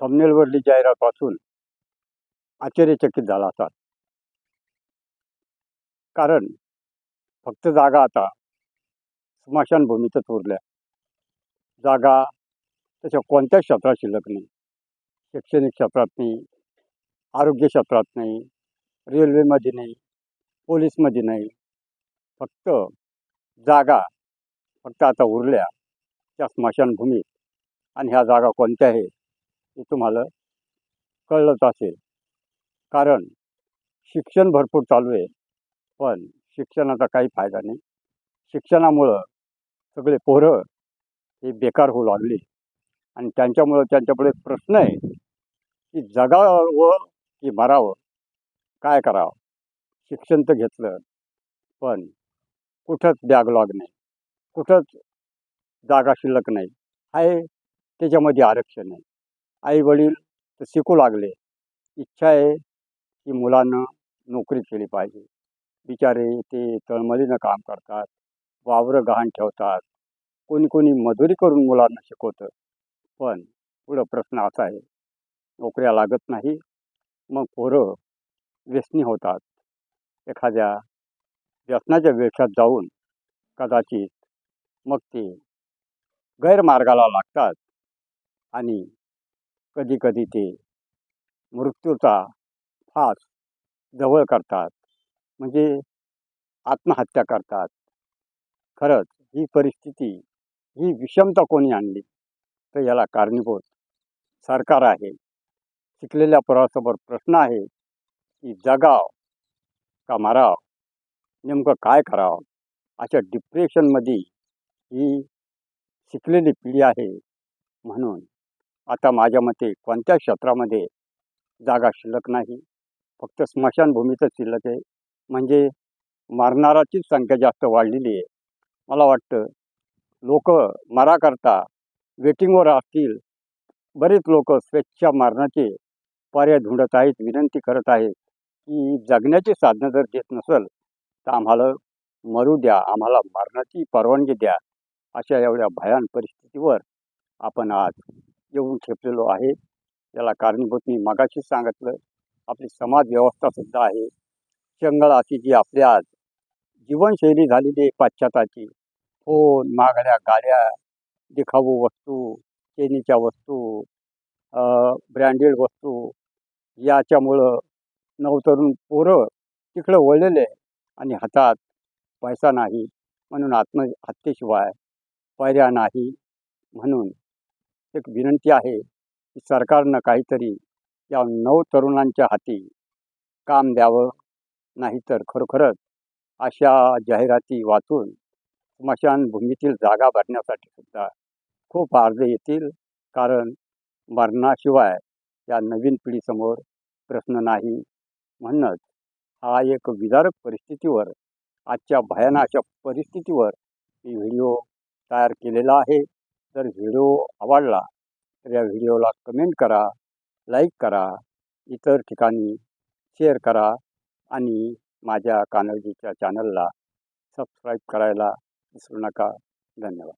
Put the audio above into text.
थंबनेलवरली जाहिरात वाचून आश्चर्यचकित झाला असाल. कारण फक्त जागा आता स्मशानभूमीतच उरल्या. जागा तशा कोणत्याच क्षेत्रात शिल्लक नाही. शैक्षणिक क्षेत्रात नाही आरोग्य क्षेत्रात नाही रेल्वेमध्ये नाही पोलीसमध्ये नाही. फक्त जागा फक्त आता उरल्या त्या स्मशानभूमीत. आणि ह्या जागा कोणत्या आहे? हे तुम्हाला कळलंच असेल. कारण शिक्षण भरपूर चालू आहे पण शिक्षणाचा काही फायदा नाही. शिक्षणामुळं सगळे पोरं हे बेकार होऊ लागले. आणि त्यांच्यामुळं त्यांच्यापुढे प्रश्न आहे की जगावं की मरावं काय करावं? शिक्षण तर घेतलं पण कुठंच बॅकलॉग नाही कुठंच जागा शिल्लक नाही. आहे त्याच्यामध्ये आरक्षण आहे आई वडील तर शिकू लागले. इच्छा आहे की मुलांना नोकरी केली पाहिजे. बिचारे ते तळमळीनं काम करतात वावरं गहाण ठेवतात. कोणी कोणी मजुरी करून मुलांना शिकवतं. पण पुढं प्रश्न असा आहे नोकऱ्या लागत नाही मग पोरं व्यसनी होतात. एखाद्या व्यसनाच्या वेशात जाऊन कदाचित मग ते गैरमार्गाला लागतात आणि कधी कधी ते मृत्यूचा फास जवळ करतात. म्हणजे आत्महत्या करतात. खरंच ही परिस्थिती ही विषमता कोणी आणली? तर याला कारणीभूत सरकार आहे. शिकलेल्या पोरासमोर प्रश्न आहे की जगाव का माराव? नेमकं काय करावं? अशा डिप्रेशनमध्ये ही शिकलेली पिढी आहे म्हणून आता माझ्या मते कोणत्या क्षेत्रामध्ये जागा शिल्लक नाही? फक्त स्मशानभूमीतच शिल्लक आहे. म्हणजे मरणाराचीच संख्या जास्त वाढलेली आहे. मला वाटतं लोक मराकरता वेटिंगवर असतील. बरेच लोक स्वेच्छा मारण्याचे पर्याय ढूंढत आहेत विनंती करत आहेत की जगण्याची साधनं जर देत नसेल तर आम्हाला मरू द्या आम्हाला मारण्याची परवानगी द्या अशा एवढ्या भयान परिस्थितीवर आपण आज येऊन ठेपलेलो आहे. याला कारणीभूत मी मगाशीच सांगितलं. आपली समाज व्यवस्थासुद्धा आहे. जंगलाची अशी जी आपली आज जीवनशैली झालेली आहे पाश्चात्याची फोन मागड्या गाड्या दिखाऊ वस्तू चेनीच्या वस्तू ब्रँडेड वस्तू याच्यामुळं नवतरुण पोरं तिकडं वळलेले आहे आणि हातात पैसा नाही म्हणून आत्महत्येशिवाय पर्याय नाही म्हणून एक विनंती आहे की सरकारनं काहीतरी या नऊ तरुणांच्या हाती काम द्यावं नाहीतर खरोखरच अशा जाहिराती वाचून स्मशानभूमीतील जागा भरण्यासाठी सुद्धा खूप अर्ज येतील. कारण मरणाशिवाय या नवीन पिढीसमोर प्रश्न नाही. म्हणूनच हा एक विदारक परिस्थितीवर आजच्या भयानाच्या परिस्थितीवर मी व्हिडिओ तयार केलेला आहे. जर व्हिडिओ आवडला तर या व्हिडिओला कमेंट करा लाईक करा इतर ठिकाणी शेअर करा आणि माझ्या कानडजीच्या चॅनलला सबस्क्राईब करायला विसरू नका. धन्यवाद.